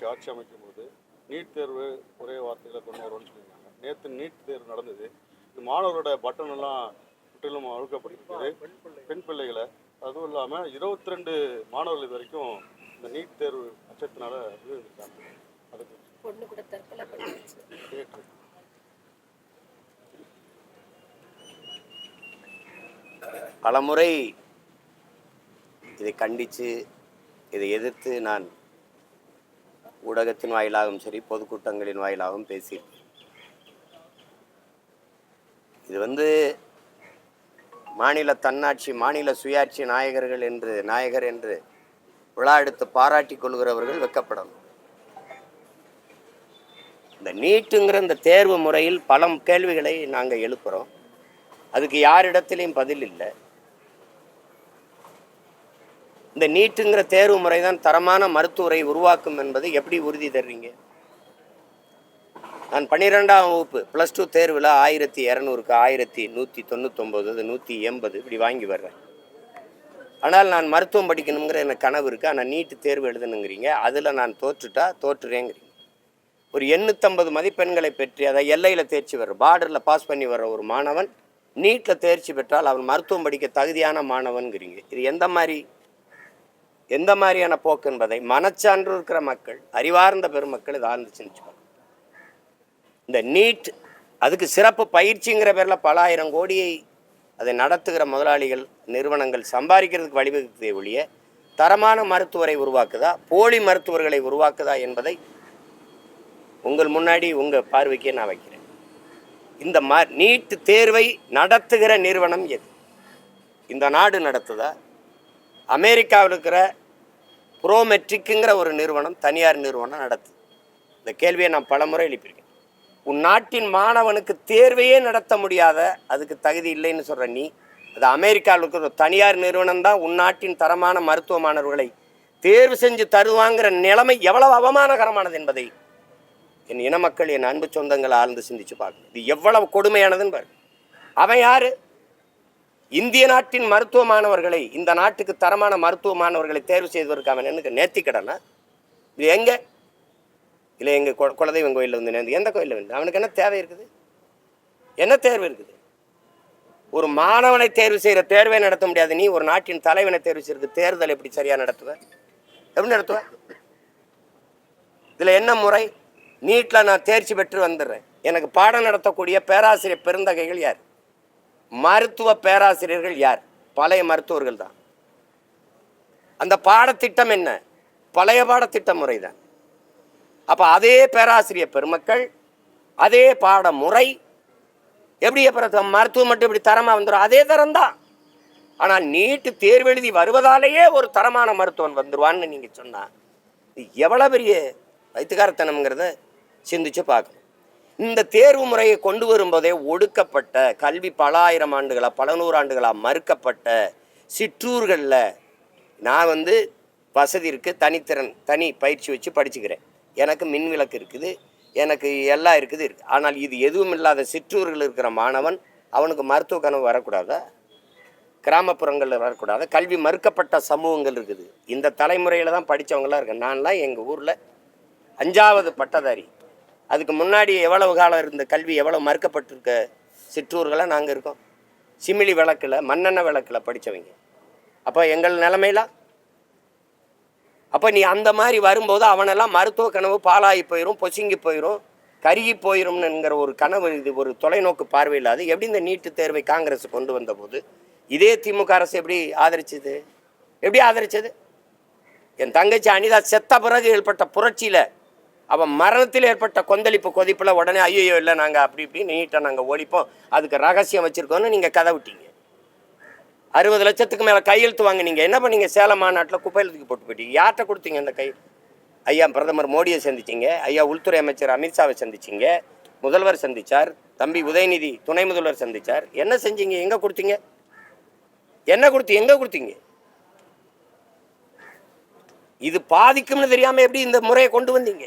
கட்சி ஆட்சி அமைக்கும் போது நீட் தேர்வு ஒரே வார்த்தையில் கொண்டு வருவோம்னு சொல்லியிருந்தாங்க நேற்று நீட் தேர்வு நடந்தது. இது மாணவரோட பட்டன் எல்லாம் முற்றிலும் அழுக்கப்பட்டிருக்குது. பெண் பிள்ளைகளை அதுவும் இல்லாமல் இருபத்தி ரெண்டு மாணவர்கள் இது வரைக்கும் இந்த நீட் தேர்வு அச்சத்தினால விழுந்திருக்காங்க அதுக்கு பொண்ணு கூட தற்கொலை பண்ணிடுச்சு கேட்டு. பலமுறை இதை கண்டித்து இதை எதிர்த்து நான் ஊடகத்தின் வாயிலாகவும் சரி பொதுக்கூட்டங்களின் வாயிலாகவும் பேசியிருக்கேன். இது வந்து மாநில தன்னாட்சி மாநில சுயாட்சி நாயகர்கள் என்று நாயகர் என்று விழா எடுத்து பாராட்டி கொள்கிறவர்கள் வெக்கப்படணும். இந்த நீட்டுங்கிற இந்த தேர்வு முறையில் பல கேள்விகளை நாங்கள் எழுப்புகிறோம் அதுக்கு யாரிடத்திலையும் பதில் இல்லை. இந்த நீட்டுங்கிற தேர்வு முறை தான் தரமான மருத்துவரை உருவாக்கும் என்பதை எப்படி உறுதி தர்றீங்க? நான் பன்னிரெண்டாம் வகுப்பு ப்ளஸ் டூ தேர்வில் ஆயிரத்தி இரநூறுக்கு ஆயிரத்தி நூற்றி தொண்ணூத்தொம்பது அது நூற்றி எண்பது இப்படி வாங்கி வர்றேன். ஆனால் நான் மருத்துவம் படிக்கணுங்கிற எனக்கு கனவு இருக்குது ஆனால் நீட்டு தேர்வு எழுதணுங்கிறீங்க. அதில் நான் தோற்றுட்டா தோற்றுறேங்கிறீங்க. ஒரு எண்ணூற்றம்பது மதிப்பெண்களை பெற்று அதை எல்லையில் தேர்ச்சி வர்ற பார்டரில் பாஸ் பண்ணி வர்ற ஒரு மாணவன் நீட்டில் தேர்ச்சி பெற்றால் அவன் மருத்துவம் படிக்க தகுதியான மாணவன்கிறீங்க இது எந்த மாதிரி எந்த மாதிரியான போக்கு என்பதை மனச்சான்று இருக்கிற மக்கள் அறிவார்ந்த பெருமக்கள் இதை ஆழ்ந்து சிந்திச்சுப்பாங்க இந்த நீட் அதுக்கு சிறப்பு பயிற்சிங்கிற பேரில் பல ஆயிரம் கோடியை அதை நடத்துகிற முதலாளிகள் நிறுவனங்கள் சம்பாதிக்கிறதுக்கு வழிவகுத்ததை ஒழிய தரமான மருத்துவரை உருவாக்குதா போலி மருத்துவர்களை உருவாக்குதா என்பதை உங்கள் முன்னாடி உங்கள் பார்வைக்கே நான் வைக்கிறேன். இந்த ம நீட் தேர்வை நடத்துகிற நிறுவனம் எது? இந்த நாடு நடத்துதா? அமெரிக்காவில் இருக்கிற ப்ரோமெட்ரிக்குங்கிற ஒரு நிறுவனம் தனியார் நிறுவனம் நடத்துது. இந்த கேள்வியை நான் பலமுறை எழுப்பியிருக்கேன். உன் நாட்டின் மாணவனுக்கு தேர்வையே நடத்த முடியாத அதுக்கு தகுதி இல்லைன்னு சொல்கிற நீ அது அமெரிக்காவில் இருக்கிற தனியார் நிறுவனம் தான் உன் நாட்டின் தரமான மருத்துவ மாணவர்களை தேர்வு செஞ்சு தருவாங்கிற நிலைமை எவ்வளவு அவமானகரமானது என்பதை என் இன மக்கள் என் அன்பு சொந்தங்களை ஆழ்ந்து சிந்திச்சு பார்க்கணும். இது எவ்வளவு கொடுமையானதுன்னு பாரு அவன் யாரு? இந்திய நாட்டின் மருத்துவ மாணவர்களை இந்த நாட்டுக்கு தரமான மருத்துவ மாணவர்களை தேர்வு செய்வதற்கு அவன் எனக்கு நேர்த்தி கடனா? இது எங்கே? இல்லை எங்கள் குலதெய்வம் கோயிலில் வந்து நேர்ந்து எந்த கோயிலில் வந்து? அவனுக்கு என்ன தேவை இருக்குது? என்ன தேர்வு இருக்குது? ஒரு மாணவனை தேர்வு செய்கிற தேர்வை நடத்த முடியாது. நீ ஒரு நாட்டின் தலைவனை தேர்வு செய்கிறது தேர்தல் எப்படி சரியாக நடத்துவ? எப்படி நடத்துவ? இதில் என்ன முறை? நீட்டில் நான் தேர்ச்சி பெற்று வந்துடுறேன். எனக்கு பாடம் நடத்தக்கூடிய பேராசிரியர் பெருந்தகைகள் யார்? மருத்துவ பேராசிரியர்கள் யார்? பழைய மருத்துவர்கள் தான். அந்த பாடத்திட்டம் என்ன? பழைய பாடத்திட்ட முறை தான் அப்போ அதே பேராசிரியர் பெருமக்கள் அதே பாட முறை எப்படி அப்புறம் மருத்துவம் மட்டும் இப்படி தரமாக வந்துடும் அதே தரம் தான். ஆனால் நீட்டு தேர்வு எழுதி வருவதாலேயே ஒரு தரமான மருத்துவன் வந்துடுவான்னு நீங்கள் சொன்னால் எவ்வளோ பெரிய வைத்தியகாரத்தனம்ங்கிறத சிந்திச்சு பார்க்கணும். இந்த தேர்வு முறையை கொண்டு வரும்போதே ஒடுக்கப்பட்ட கல்வி பல ஆயிரம் ஆண்டுகளாக பல நூறாண்டுகளாக மறுக்கப்பட்ட சிற்றூர்களில் நான் வந்து வசதி இருக்குது தனித்திறன் தனி பயிற்சி வச்சு படிச்சுக்கிறேன். எனக்கு மின் விளக்கு இருக்குது எனக்கு எல்லாம் இருக்குது இருக்கு. ஆனால் இது எதுவும் இல்லாத சிற்றூர்கள் இருக்கிற மாணவன் அவனுக்கு மருத்துவ கனவு வரக்கூடாதா? கிராமப்புறங்களில் வரக்கூடாது? கல்வி மறுக்கப்பட்ட சமூகங்கள் இருக்குது. இந்த தலைமுறையில் தான் படித்தவங்களாம் இருக்கு நான்லாம் எங்கள் ஊரில் அஞ்சாவது பட்டதாரி. அதுக்கு முன்னாடி எவ்வளவு காலம் இருந்த கல்வி எவ்வளோ மறுக்கப்பட்டிருக்க சிற்றூர்களாக நாங்கள் இருக்கோம். சிமிலி விளக்கில் மண்ணெண்ண விளக்கில் படித்தவங்க அப்போ எங்கள் நிலமையெல்லாம் அப்போ நீ அந்த மாதிரி வரும்போது அவனெல்லாம் மருத்துவ கனவு பாலாகி போயிடும் பொசுங்கி போயிடும் கருகி போயிடும்னுங்கிற ஒரு கனவு இது ஒரு தொலைநோக்கு பார்வையில்லாது எப்படி இந்த நீட்டு தேர்வை காங்கிரஸ் கொண்டு வந்தபோது? இதே திமுக அரசு எப்படி ஆதரிச்சது? எப்படி ஆதரிச்சது? என் தங்கச்சி அனிதா செத்த பிறகு ஏற்பட்ட புரட்சியில் அப்போ மரணத்தில் ஏற்பட்ட கொந்தளிப்பு கொதிப்பில் உடனே ஐயோ இல்லை நாங்கள் அப்படி இப்படி நீட்டாக நாங்கள் ஒழிப்போம் அதுக்கு ரகசியம் வச்சுருக்கோன்னு நீங்கள் கதை விட்டீங்க. அறுபது லட்சத்துக்கு மேலே கையெழுத்து வாங்கினீங்க. என்ன பண்ணீங்க? சேலம் மாநாட்டில் குப்பையில் தூக்கி போட்டு போயிட்டீங்க. யார்கிட்ட கொடுத்தீங்க அந்த கை ஐயா பிரதமர் மோடியை சந்திச்சிங்க. ஐயா உள்துறை அமைச்சர் அமித்ஷாவை சந்திச்சிங்க. முதல்வர் சந்திச்சார். தம்பி உதயநிதி துணை முதல்வர் சந்திச்சார். என்ன செஞ்சீங்க? எங்கே கொடுத்தீங்க? என்ன கொடுத்து எங்கே கொடுத்தீங்க? இது பாதிக்கும்னு தெரியாமல் எப்படி இந்த முறையை கொண்டு வந்தீங்க?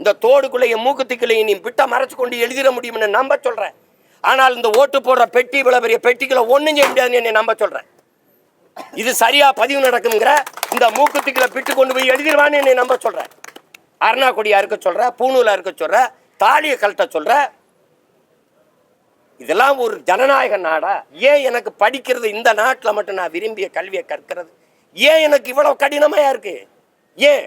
இந்த தோடுக்குள்ளேயும் மூக்குத்திக்குள்ளேயும் நீ பிட்ட மறைச்சு கொண்டு எழுதிட முடியும்னு நம்ப சொல்கிறேன் ஆனால் இந்த ஓட்டு போடுற பெட்டி இவ்வளோ பெரிய பெட்டிக்குள்ள ஒன்றும் செய்ய முடியாதுன்னு என்னை நம்ப சொல்கிறேன் இது சரியா பதிவு நடக்குங்கிற இந்த மூக்குத்திக்குள்ள பிட்டு கொண்டு போய் எழுதிடுவான்னு என்னை நம்ப சொல்கிறேன் அருணாக்குடியாக இருக்க சொல்ற பூணூலாக இருக்க சொல்ற தாலியை கழட்ட சொல்கிறேன் இதெல்லாம் ஒரு ஜனநாயக நாடா? ஏன் எனக்கு படிக்கிறது இந்த நாட்டில் மட்டும் நான் விரும்பிய கல்வியை கற்கிறது? ஏன் எனக்கு இவ்வளோ கடினமாக இருக்குது ஏன்?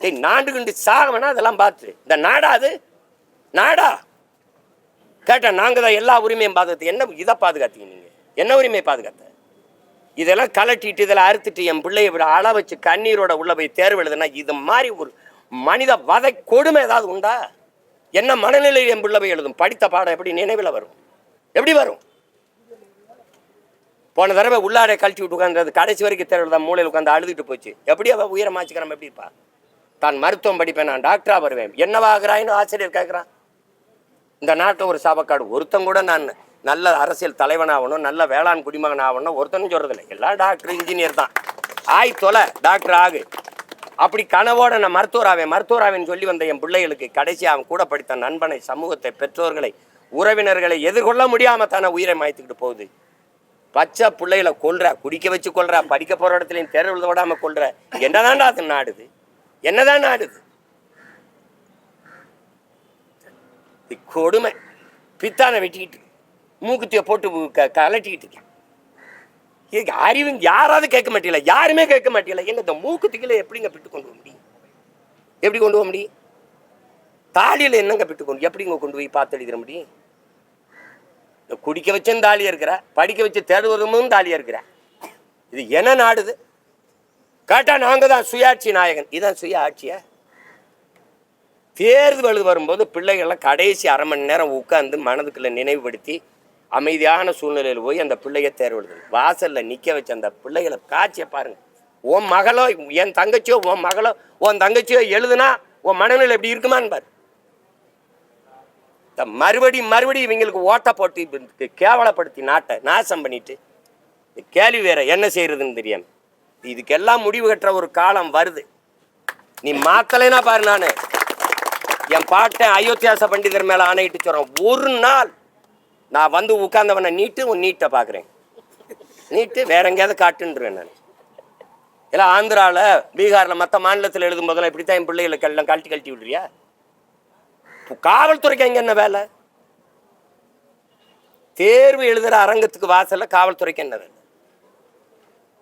டேய் நாண்டு கண்டு சாகவனா அதெல்லாம் பார்த்து. இந்த நாடா அது? நாடா? கேட்டேன் நாங்கள் தான் எல்லா உரிமையும் பாதுகாத்து என்ன இதை பாதுகாத்தீங்க நீங்கள் என்ன உரிமையை பாதுகாத்த? இதெல்லாம் கலட்டிட்டு இதெல்லாம் அறுத்துட்டு என் பிள்ளையை விட அள வச்சு கண்ணீரோட உள்ள போய் தேர்வு எழுதுனா இது மாதிரி ஒரு மனித வதை கொடுமை ஏதாவது உண்டா? என்ன மனநிலையில் என் பிள்ளை போய் எழுதும்? படித்த பாடம் எப்படி நினைவில் வரும்? எப்படி வரும்? போன தடவை உள்ளாரே கழிச்சு விட்டு உட்காந்து கடைசி வரைக்கும் தேர்வு தான் மூலையில் உட்காந்து அழுதுட்டு போச்சு. எப்படி அவள் உயரமாச்சுக்கிறோம் எப்படி இருப்பா? தான் மருத்துவம் படிப்பேன்? நான் டாக்டராக வருவேன். என்னவாகிறாயின்னு ஆசிரியர் கேட்குறான் இந்த நாட்டில் ஒரு சாபக்காடு. ஒருத்தன் கூட நான் நல்ல அரசியல் தலைவனாகணும் நல்ல வேளாண் குடிமகன் ஆகணும் ஒருத்தனும் சொல்கிறதில்ல எல்லாம் டாக்டர் இன்ஜினியர் தான். ஆய் தொலை டாக்டர் ஆகு. அப்படி கனவோட நான் மருத்துவராவேன். ஆவேன் சொல்லி வந்த என் பிள்ளைகளுக்கு கடைசி அவன் கூட படித்த நண்பனை சமூகத்தை பெற்றோர்களை உறவினர்களை எதிர்கொள்ள முடியாமல் தானே உயிரை மாய்த்துக்கிட்டு போகுது. பச்சை பிள்ளைகளை கொள்ற குடிக்க வச்சு கொள்ற படிக்க போற இடத்துலையும் தேர்வு எழுத விடாம கொல்ற என்னதான்டா அது நாடுது? என்னதான் நாடுது? கொடுமை. பித்தானை வெட்டிக்கிட்டு மூக்குத்தியை போட்டு க- கலட்டிக்கிட்டு இருக்கேன் அறிவு யாராவது கேட்க மாட்டீங்களா? யாருமே கேட்க மாட்டீங்களா? எங்க இந்த மூக்குத்திகளை எப்படிங்க பிட்டு கொண்டு போக முடியும்? எப்படி கொண்டு போக முடியும்? தாலியில் என்னங்க பிட்டு கொண்டு எப்படிங்க கொண்டு போய் பார்த்து எழுதிட முடியும்? இந்த குடிக்க வச்சும் தாலியாக இருக்கிற படிக்க வச்சு தேடுவதும் தாலியாக இருக்கிற இது என்ன நாடுது? கேட்டால் நாங்கள் தான் சுயாட்சி நாயகன். இதுதான் சுய ஆட்சியா தேர்தல் வரும்போது பிள்ளைகள்லாம் கடைசி அரை மணி நேரம் உட்காந்து மனதுக்குள்ளே நினைவுபடுத்தி அமைதியான சூழ்நிலையில் போய் அந்த பிள்ளைய தேர்வு வாசலில் நிற்க வச்ச அந்த பிள்ளைகளை காட்சியை பாருங்கள் உன் மகளோ என் தங்கச்சியோ உன் மகளோ உன் தங்கச்சியோ எழுதுனா உன் மனநிலை எப்படி இருக்குமான்னு பாரு மறுபடி மறுபடி இவங்களுக்கு ஓட்ட போட்டு கேவலப்படுத்தி நாட்டை நாசம் பண்ணிட்டு கேள்வி வேற என்ன செய்யறதுன்னு தெரியாம. இதுக்கெல்லாம் முடிவு கட்டுற ஒரு காலம் வருது. நீ மாத்தலைன்னா பாரு நான். என் பாட்டை அயோத்தியாச பண்டிதர் மேல ஆணையிட்டு சொல்றேன். ஒரு நாள் நான் வந்து உட்கார்ந்தவனை நீட்டு உன் நீட்டை பார்க்குறேன். நீட்டு வேற எங்கேயாவது காட்டுன்றேன் நான். இல்லை ஆந்திராவில் பீகாரில் மற்ற மாநிலத்தில் எழுதும் போதெல்லாம் இப்படி தான் என் பிள்ளைகளுக்கு எல்லாம் கழட்டி கழட்டி விடுறியா? காவல்துறைக்கு அங்கே என்ன வேலை? தேர்வு எழுதுகிற அரங்கத்துக்கு வாசலில் காவல்துறைக்கு என்ன வேலை?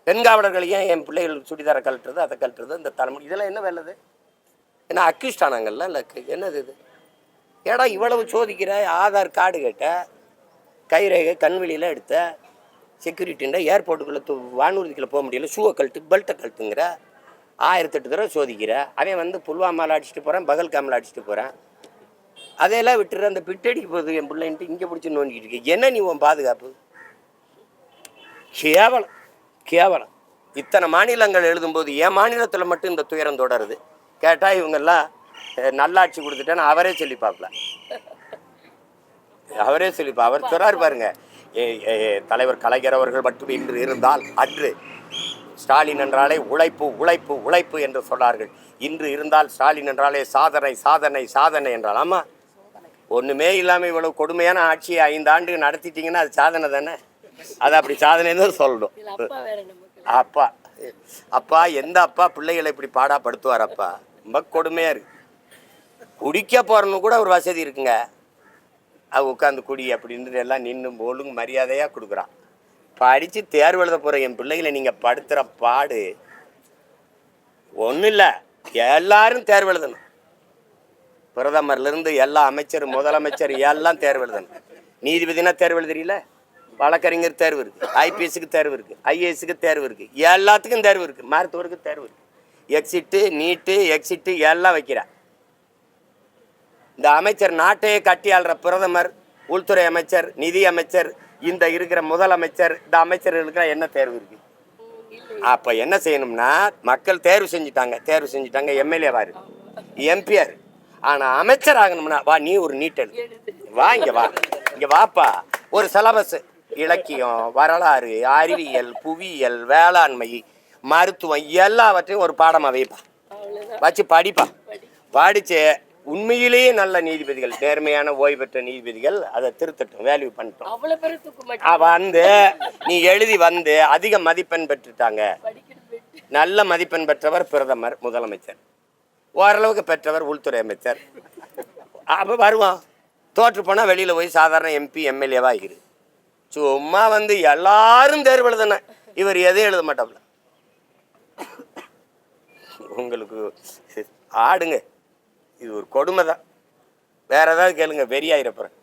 பெண் காவலர்கள் ஏன் என் பிள்ளைகள் சுடிதாரை கழட்டுறது அதை கழட்டுறது இந்த தலைமுறை இதெல்லாம் என்ன வேலை இது? ஏன்னா அக்யூஸ்ட் ஆனாங்கல்ல? இல்லை என்னது இது? ஏடா இவ்வளவு சோதிக்கிற? ஆதார் கார்டு கேட்ட கைரேகை கண்வெளியில் எடுத்த செக்யூரிட்டின்ற ஏர்போர்ட்டுக்குள்ளே வானூர்திக்குள்ளே போக முடியல ஷூவை கழட்டு பெல்ட்டை கழட்டுங்கிற ஆயிரத்தெட்டு தடவை சோதிக்கிற அவன் வந்து புல்வாமாவில் அடிச்சுட்டு போகிறேன் பகல்காமில் அடிச்சுட்டு போகிறேன் அதையெல்லாம் விட்டுற அந்த பிட்டடிக்கு போகுது என் பிள்ளைன்ட்டு இங்கே பிடிச்சி நோண்டிக்கிட்டு இருக்கு. என்ன நீ உன் பாதுகாப்பு? கேவலம் கேவலம். இத்தனை மாநிலங்கள் எழுதும்போது என் மாநிலத்தில் மட்டும் இந்த துயரம் தொடருது. கேட்டால் இவங்கெல்லாம் நல்லாட்சி கொடுத்துட்டேன்னு அவரே சொல்லி பார்க்கல அவரே சொல்லி அவர் சொல்கிறார் பாருங்க ஏ, தலைவர் கலைஞர் அவர்கள் மட்டும் இன்று இருந்தால் அன்று ஸ்டாலின் என்றாலே உழைப்பு உழைப்பு உழைப்பு என்று சொன்னார்கள். இன்று இருந்தால் ஸ்டாலின் என்றாலே சாதனை சாதனை சாதனை என்றால் ஆமாம் ஒண்ணுமே இல்லாம இவ்வளவு கொடுமையான ஆட்சியை ஐந்து ஆண்டு நடத்திட்டீங்கன்னா அது சாதனை தானே? அது அப்படி சாதனைன்னு தான் சொல்லணும். அப்பா அப்பா எந்த அப்பா பிள்ளைகளை இப்படி பாடாப்படுத்துவார் அப்பா? ரொம்ப கொடுமையா இருக்கு. குடிக்க போறன்னு கூட ஒரு வசதி இருக்குங்க. அவ உட்காந்து குடி அப்படின்னு எல்லாம் நின்று ஒழுங்கு மரியாதையாக கொடுக்குறான். படித்து தேர்வு எழுத போகிற என் பிள்ளைகளை நீங்கள் படுத்துகிற பாடு. ஒன்றும் இல்லை எல்லாரும் தேர்வு எழுதணும். பிரதமர்லேருந்து எல்லா அமைச்சர் முதலமைச்சர் எல்லாம் தேர்வு எழுதணும். நீதிபதினா தேர்வு எழுதுறீல வழக்கறிஞர் தேர்வு இருக்குது ஐபிஎஸ்க்கு தேர்வு இருக்குது ஐஏஎஸ்க்கு தேர்வு இருக்குது எல்லாத்துக்கும் தேர்வு இருக்குது மருத்துவருக்கு தேர்வு இருக்குது எக்ஸிட்டு நீட்டு எக்ஸிட்டு எல்லாம் வைக்கிறா. இந்த அமைச்சர் நாட்டையே கட்டி ஆள்ற பிரதமர் உள்துறை அமைச்சர் நிதி அமைச்சர் இந்த இருக்கிற முதலமைச்சர் இந்த அமைச்சர்களுக்கு என்ன தேர்வு இருக்கு? அப்போ என்ன செய்யணும்னா மக்கள் தேர்வு செஞ்சுட்டாங்க தேர்வு செஞ்சுட்டாங்க எம்எல்ஏ இருக்கு. எம்பிஆர் ஆனா அமைச்சர் ஆகணும்னா வா நீ ஒரு நீட் எழுது. வா இங்க வா. இங்க வாப்பா. ஒரு சிலபஸ் இலக்கியம் வரலாறு அறிவியல் புவியியல் வேளாண்மை மருத்துவம் எல்லாவற்றையும் ஒரு பாடமா வைப்பா. வச்சு படிப்பா. படிச்சு உண்மையிலேயே நல்ல நீதிபதிகள் நேர்மையான ஓய்வு பெற்ற நீதிபதிகள் அதை திருத்தட்டும் வேல்யூ பண்ணிட்டோம். வந்து நீ எழுதி வந்து அதிக மதிப்பெண் பெற்றுட்டாங்க. நல்ல மதிப்பெண் பெற்றவர் பிரதமர் முதலமைச்சர். ஓரளவுக்கு பெற்றவர் உள்துறை அமைச்சர். அப்போ வருவான் தோற்று போனால் வெளியில் போய் சாதாரண எம்பி எம்எல்ஏவா ஆகிரு சும்மா வந்து எல்லாரும் தேர்வு எழுதுன. இவர் எதையும் எழுத மாட்டாப்ல உங்களுக்கு ஆடுங்க. இது ஒரு கொடுமை தான் வேற ஏதாவது கேளுங்க. வெறியாயிரப்புறேன்